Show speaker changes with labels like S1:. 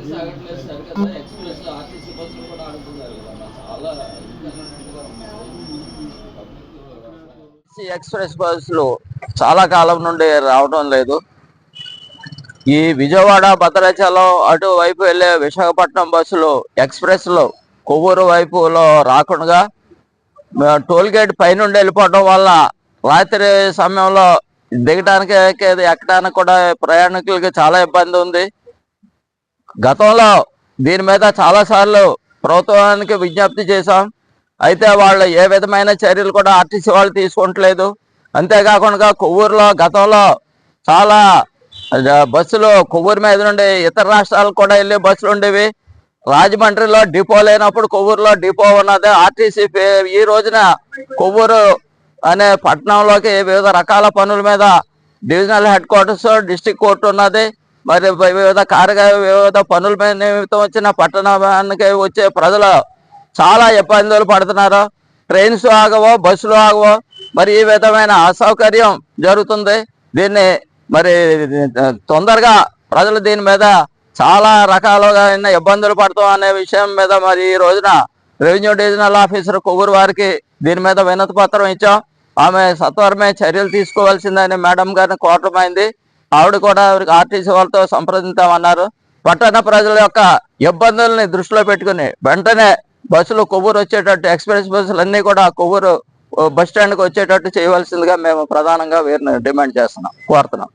S1: Train సాగట్లేదు express RTC బస్సులు కూడా ఆడుతున్నారు కదా చాలా ఎక్స్ప్రెస్ బస్సులు చాలా కాలం నుండి రావడం లేదు. ఈ విజయవాడ భద్రాచలం అటువైపు వెళ్ళే విశాఖపట్నం బస్సులు ఎక్స్ప్రెస్లో కొవ్వూరు వైపులో రాకుండా టోల్గేట్ పైనుండి వెళ్ళిపోవడం వల్ల రాత్రి సమయంలో దిగడానికి ఎక్కేది ఎక్కడానికి కూడా ప్రయాణికులకి చాలా ఇబ్బంది ఉంది. గతంలో దీని మీద చాలాసార్లు ప్రభుత్వానికి విజ్ఞప్తి చేశాం. అయితే వాళ్ళు ఏ విధమైన చర్యలు కూడా ఆర్టీసీ వాళ్ళు తీసుకుంటలేదు అంతేకాకుండా కొవ్వూరులో గతంలో చాలా బస్సులు కొవ్వూరు మీద నుండి ఇతర రాష్ట్రాలకు కూడా వెళ్ళే బస్సులు ఉండేవి. రాజమండ్రిలో డిపో లేనప్పుడు కొవ్వూరులో డిపో ఉన్నది. ఆర్టీసీ ఈ రోజున కొవ్వూరు అనే పట్టణంలోకి వివిధ రకాల పనుల మీద divisional head quarters district court ఉన్నది. మరి వివిధ కార్య వివిధ పనుల మీద నిమిత్తం వచ్చిన పట్టణానికి వచ్చే ప్రజలు చాలా ఇబ్బందులు పడుతున్నారు. ట్రైన్స్ ఆగవో బస్సులు ఆగవో మరి ఈ విధమైన అసౌకర్యం జరుగుతుంది. దీన్ని మరి తొందరగా ప్రజలు దీని మీద చాలా రకాలుగా ఇబ్బందులు పడతాం అనే విషయం మీద మరి ఈ రోజున రెవెన్యూ డివిజనల్ ఆఫీసర్ కొవ్వూరు వారికి దీని మీద వినతి పత్రం ఇచ్చాం. ఆమె సత్వరమే చర్యలు తీసుకోవాల్సిందని మేడం గారిని కోరటమైంది. ఆవిడ కూడా ఆర్టీసీ వాళ్ళతో సంప్రదించామన్నారు. పట్టణ ప్రజల యొక్క ఇబ్బందుల్ని దృష్టిలో పెట్టుకుని వెంటనే బస్సులు కొవ్వూరు వచ్చేటట్టు ఎక్స్ప్రెస్ బస్సులు అన్ని కూడా కొవ్వూరు బస్ స్టాండ్కి వచ్చేటట్టు చేయవలసిందిగా మేము ప్రధానంగా వీరిని డిమాండ్ చేస్తున్నాం కోరుతున్నాం.